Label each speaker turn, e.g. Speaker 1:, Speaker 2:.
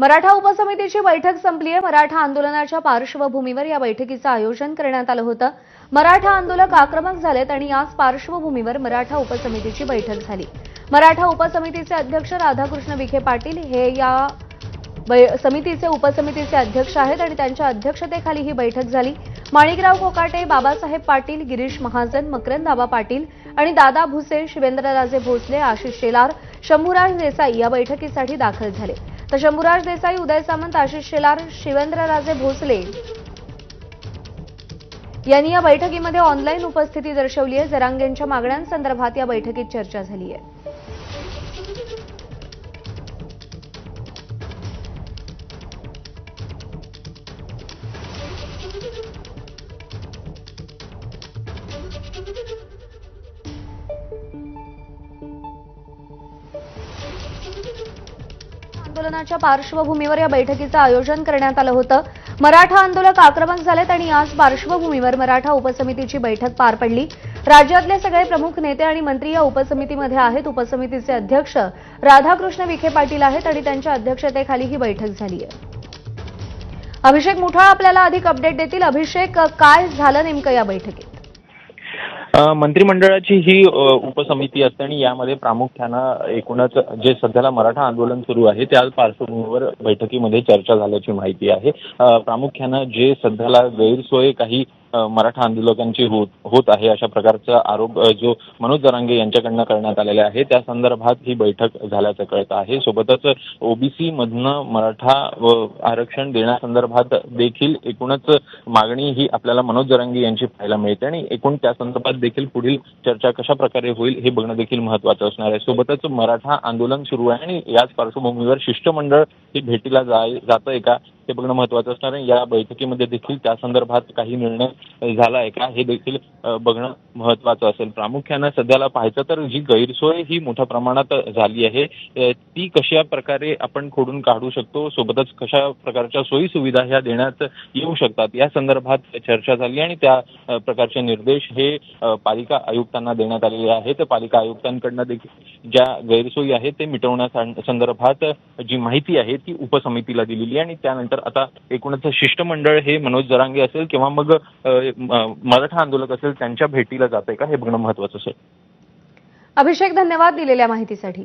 Speaker 1: मराठा उपसमितीची बैठक संपली आहे मराठा आंदोलनाच्या पार्श्वभूमीवर या बैठकीचं आयोजन करण्यात आलं होतं. मराठा आंदोलक आक्रमक झालेत आणि याच पार्श्वभूमीवर मराठा उपसमितीची बैठक झाली. मराठा उपसमितीचे अध्यक्ष राधाकृष्ण विखे पाटील हे या बै- समितीचे उपसमितीचे अध्यक्ष आहेत आणि त्यांच्या अध्यक्षतेखाली ही बैठक झाली. माणिकराव कोकाटे बाबासाहेब पाटील गिरीश महाजन मकरंदाबा पाटील आणि दादा भुसे शिवेंद्रराजे भोसले आशिष शेलार शंभूराज देसाई या बैठकीसाठी दाखल झाले. तर शंभूराज देसाई उदय सामंत आशिष शेलार शिवेंद्रराजे भोसले यांनी या बैठकीमध्ये ऑनलाईन उपस्थिती दर्शवली आहे. जरांगेंच्या मागण्यांसंदर्भात या बैठकीत चर्चा झाली आहे. आंदोलनाच्या पार्श्वभूमीवर या बैठकीचं आयोजन करण्यात आलं होतं. मराठा आंदोलक आक्रमक झालेत आणि याच पार्श्वभूमीवर मराठा उपसमितीची बैठक पार पडली. राज्यातले सगळे प्रमुख नेते आणि मंत्री या उपसमितीमध्ये आहेत. उपसमितीचे अध्यक्ष राधाकृष्ण विखे पाटील आहेत आणि त्यांच्या अध्यक्षतेखाली ही बैठक झाली आहे अभिषेक मुठाळ आपल्याला अधिक अपडेट देतील. अभिषेक काय झालं नेमकं या बैठकीत?
Speaker 2: मंत्रिमंडळाची ही उपसमिती असते आणि यामध्ये प्रामुख्यानं एकूणच जे सध्याला मराठा आंदोलन सुरू आहे त्या पार्श्वभूमीवर बैठकीमध्ये चर्चा झाल्याची माहिती आहे. प्रामुख्यानं जे सध्याला गैरसोय काही मराठा आंदोलकांची होत होत आहे अशा प्रकारचा आरोप जो मनोज जरांगे यांच्याकडनं करण्यात आलेला आहे. त्या संदर्भात ही बैठक झाल्याचं कळतं आहे. सोबतच ओबीसी मधनं मराठा व आरक्षण देण्यासंदर्भात देखील एकूणच मागणी ही आपल्याला मनोज जरांगे यांची पाहायला मिळते आणि एकूण त्या संदर्भात देखील पुढील चर्चा कशा प्रकारे होईल हे बघणं देखील महत्वाचं असणार आहे. सोबतच मराठा आंदोलन सुरू आहे आणि याच पार्श्वभूमीवर शिष्टमंडळ हे भेटीला जाय जातंय का? ते बघणं महत्वाचं असणार आहे. या बैठकीमध्ये देखील त्या संदर्भात काही निर्णय झाला आहे का? हे देखील बघणं महत्वाचं असेल. प्रामुख्यानं सध्याला पाहायचं तर जी गैरसोय ही मोठ्या प्रमाणात झाली आहे ती कशा प्रकारे आपण खोडून काढू शकतो? सोबतच कशा प्रकारच्या सोयी सुविधा ह्या देण्यात येऊ शकतात? या संदर्भात चर्चा झाली आणि त्या प्रकारचे निर्देश हे पालिका आयुक्तांना देण्यात आलेले आहेत. पालिका आयुक्तांकडनं देखील ज्या गैरसोयी आहेत ते मिटवण्या संदर्भात जी माहिती आहे ती उपसमितीला दिलेली आहे आणि त्यानंतर आता एकूणच शिष्टमंडळ हे मनोज जरांगे असेल किंवा मग मराठा आंदोलक असेल त्यांच्या भेटीला जाते का? हे बघणं महत्वाचं असेल.
Speaker 1: अभिषेक धन्यवाद दिलेल्या माहितीसाठी.